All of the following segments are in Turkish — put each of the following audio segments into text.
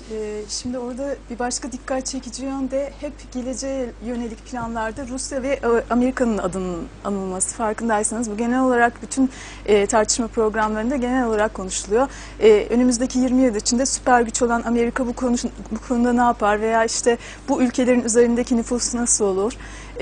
Ee, Şimdi orada bir başka dikkat çekici yön de hep geleceğe yönelik planlarda Rusya ve e, Amerika'nın adının anılması farkındaysanız bu genel olarak bütün e, tartışma programlarında genel olarak konuşuluyor. E, önümüzdeki 20 yıl içinde süper güç olan Amerika bu, konu, bu konuda ne yapar veya işte bu ülkelerin üzerindeki nüfus nasıl olur?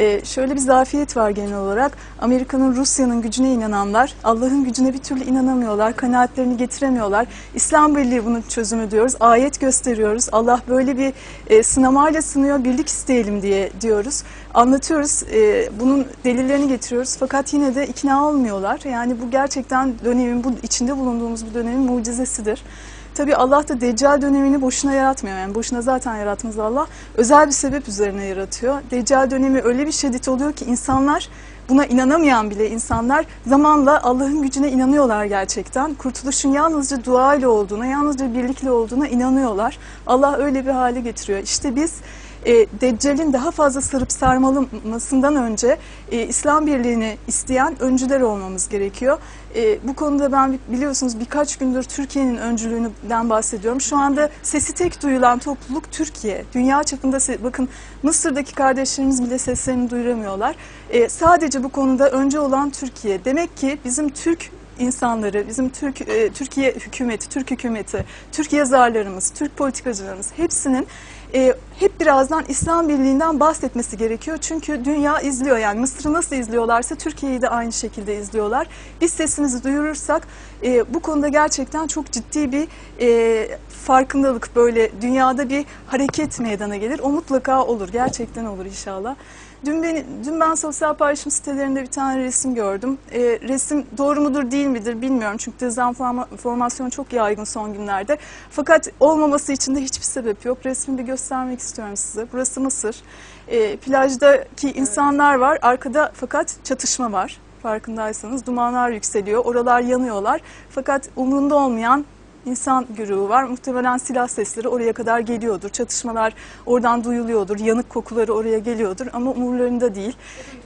E, şöyle bir zafiyet var genel olarak. Amerika'nın Rusya'nın gücüne inananlar Allah'ın gücüne bir türlü inanamıyorlar, kanaatlerini getiremiyorlar. İslam Birliği bunun çözümü diyoruz. Ayet gösteriyoruz. Allah böyle bir e, sınamayla sınıyor, birlik isteyelim diye diyoruz. Anlatıyoruz, e, bunun delillerini getiriyoruz. Fakat yine de ikna olmuyorlar. Yani bu gerçekten dönemin, bu içinde bulunduğumuz bu dönemin mucizesidir. Tabii Allah da Deccal dönemini boşuna yaratmıyor. Yani boşuna zaten yaratmaz Allah. Özel bir sebep üzerine yaratıyor. Deccal dönemi öyle bir şiddet oluyor ki insanlar buna inanamayan bile insanlar zamanla Allah'ın gücüne inanıyorlar gerçekten. Kurtuluşun yalnızca dua ile olduğuna, yalnızca birlikle olduğuna inanıyorlar. Allah öyle bir hale getiriyor. İşte biz e, Deccal'in daha fazla sarıp sarmalamasından önce e, İslam birliğini isteyen öncüler olmamız gerekiyor. E, bu konuda ben biliyorsunuz birkaç gündür Türkiye'nin öncülüğünden bahsediyorum. Şu anda sesi tek duyulan topluluk Türkiye. Dünya çapında bakın Mısır'daki kardeşlerimiz bile seslerini duyuramıyorlar. E, sadece bu konuda önce olan Türkiye. Demek ki bizim Türk insanları, bizim Türk e, Türkiye hükümeti, Türk hükümeti, Türk yazarlarımız, Türk politikacılarımız hepsinin e, hep birazdan İslam Birliği'nden bahsetmesi gerekiyor. Çünkü dünya izliyor yani Mısır'ı nasıl izliyorlarsa Türkiye'yi de aynı şekilde izliyorlar. Biz sesimizi duyurursak e, bu konuda gerçekten çok ciddi bir e, farkındalık böyle dünyada bir hareket meydana gelir. O mutlaka olur. Gerçekten olur inşallah. Dün, beni, dün ben sosyal paylaşım sitelerinde bir tane resim gördüm. E, resim doğru mudur değil midir bilmiyorum. Çünkü dezenformasyon çok yaygın son günlerde. Fakat olmaması için de hiçbir sebep yok. Resmi bir göstermek istiyorum size. Burası Mısır. E, plajdaki insanlar var. Arkada fakat çatışma var. Farkındaysanız dumanlar yükseliyor. Oralar yanıyorlar. Fakat umrunda olmayan insan güruğü var. Muhtemelen silah sesleri oraya kadar geliyordur. Çatışmalar oradan duyuluyordur. Yanık kokuları oraya geliyordur ama umurlarında değil.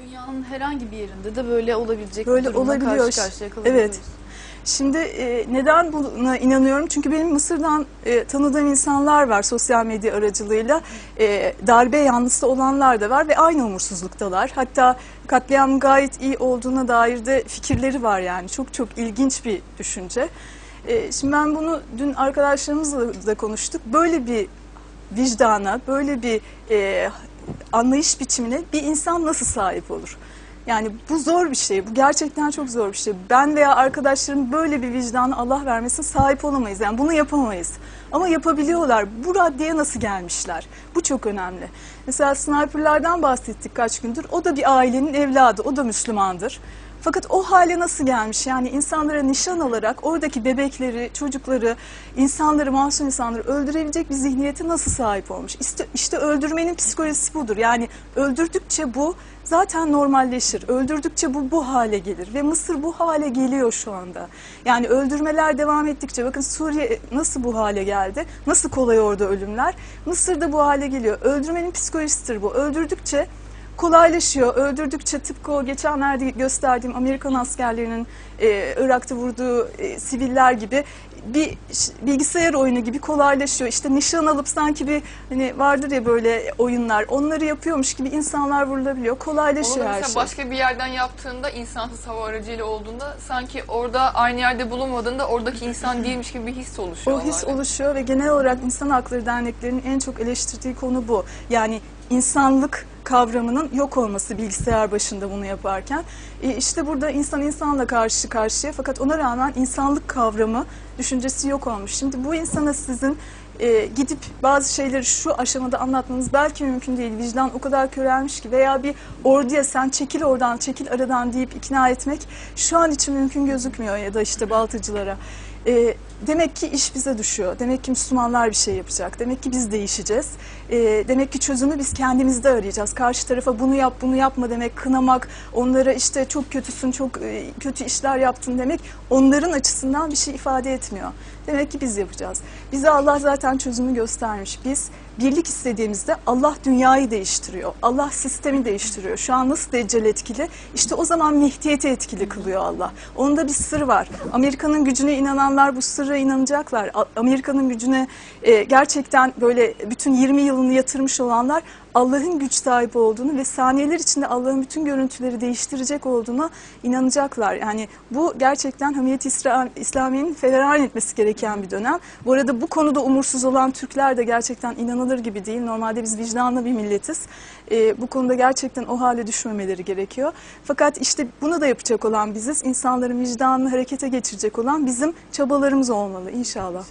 Dünyanın herhangi bir yerinde de böyle olabilecek Böyle bir durumla olabiliyor. karşı karşıya kalabiliyoruz. Evet. Şimdi e, neden buna inanıyorum? Çünkü benim Mısır'dan e, tanıdığım insanlar var sosyal medya aracılığıyla. E, darbe yanlısı olanlar da var ve aynı umursuzluktalar. Hatta katliam gayet iyi olduğuna dair de fikirleri var yani. Çok çok ilginç bir düşünce. E, şimdi ben bunu dün arkadaşlarımızla da konuştuk. Böyle bir vicdana, böyle bir e, anlayış biçimine bir insan nasıl sahip olur? Yani bu zor bir şey. Bu gerçekten çok zor bir şey. Ben veya arkadaşlarım böyle bir vicdanı Allah vermesin sahip olamayız. Yani bunu yapamayız. Ama yapabiliyorlar. Bu raddeye nasıl gelmişler? Bu çok önemli. Mesela sniperlardan bahsettik kaç gündür. O da bir ailenin evladı. O da Müslümandır. Fakat o hale nasıl gelmiş? Yani insanlara nişan alarak oradaki bebekleri, çocukları, insanları, masum insanları öldürebilecek bir zihniyete nasıl sahip olmuş? İşte, işte öldürmenin psikolojisi budur. Yani öldürdükçe bu zaten normalleşir. Öldürdükçe bu bu hale gelir ve Mısır bu hale geliyor şu anda. Yani öldürmeler devam ettikçe bakın Suriye nasıl bu hale geldi? Nasıl kolay orada ölümler? Mısır da bu hale geliyor. Öldürmenin psikolojisidir bu. Öldürdükçe kolaylaşıyor. Öldürdükçe tıpkı o geçenlerde gösterdiğim Amerikan askerlerinin e, Irak'ta vurduğu e, siviller gibi bir bilgisayar oyunu gibi kolaylaşıyor. İşte nişan alıp sanki bir hani vardır ya böyle oyunlar onları yapıyormuş gibi insanlar vurulabiliyor. Onu Kolaylaşıyor da her şey. başka bir yerden yaptığında insansız hava aracıyla olduğunda sanki orada aynı yerde bulunmadığında oradaki insan değilmiş gibi bir his oluşuyor. O his onlarda. oluşuyor ve genel olarak insan hakları derneklerinin en çok eleştirdiği konu bu. Yani insanlık kavramının yok olması bilgisayar başında bunu yaparken. E işte burada insan insanla karşı karşıya fakat ona rağmen insanlık kavramı, düşüncesi yok olmuş. Şimdi bu insana sizin e, gidip bazı şeyleri şu aşamada anlatmanız belki mümkün değil. Vicdan o kadar körelmiş ki veya bir orduya sen çekil oradan, çekil aradan deyip ikna etmek şu an için mümkün gözükmüyor ya da işte baltacılara. E, demek ki iş bize düşüyor. Demek ki Müslümanlar bir şey yapacak. Demek ki biz değişeceğiz. E, demek ki çözümü biz kendimizde arayacağız. Karşı tarafa bunu yap, bunu yapma demek, kınamak, onlara işte çok kötüsün, çok e, kötü işler yaptın demek onların açısından bir şey ifade etmiyor. Demek ki biz yapacağız. Bize Allah zaten çözümü göstermiş. Biz birlik istediğimizde Allah dünyayı değiştiriyor. Allah sistemi değiştiriyor. Şu an nasıl Deccal etkili? İşte o zaman Mehdiyeti etkili kılıyor Allah. Onda bir sır var. Amerika'nın gücüne inananlar bu sırrı sıra inanacaklar. Amerika'nın gücüne e, gerçekten böyle bütün 20 yılını yatırmış olanlar Allah'ın güç sahibi olduğunu ve saniyeler içinde Allah'ın bütün görüntüleri değiştirecek olduğuna inanacaklar. Yani bu gerçekten Hamiyet İsra- İslamiye'nin etmesi gereken bir dönem. Bu arada bu konuda umursuz olan Türkler de gerçekten inanılır gibi değil. Normalde biz vicdanlı bir milletiz. Ee, bu konuda gerçekten o hale düşmemeleri gerekiyor. Fakat işte bunu da yapacak olan biziz. İnsanların vicdanını harekete geçirecek olan bizim çabalarımız olmalı inşallah.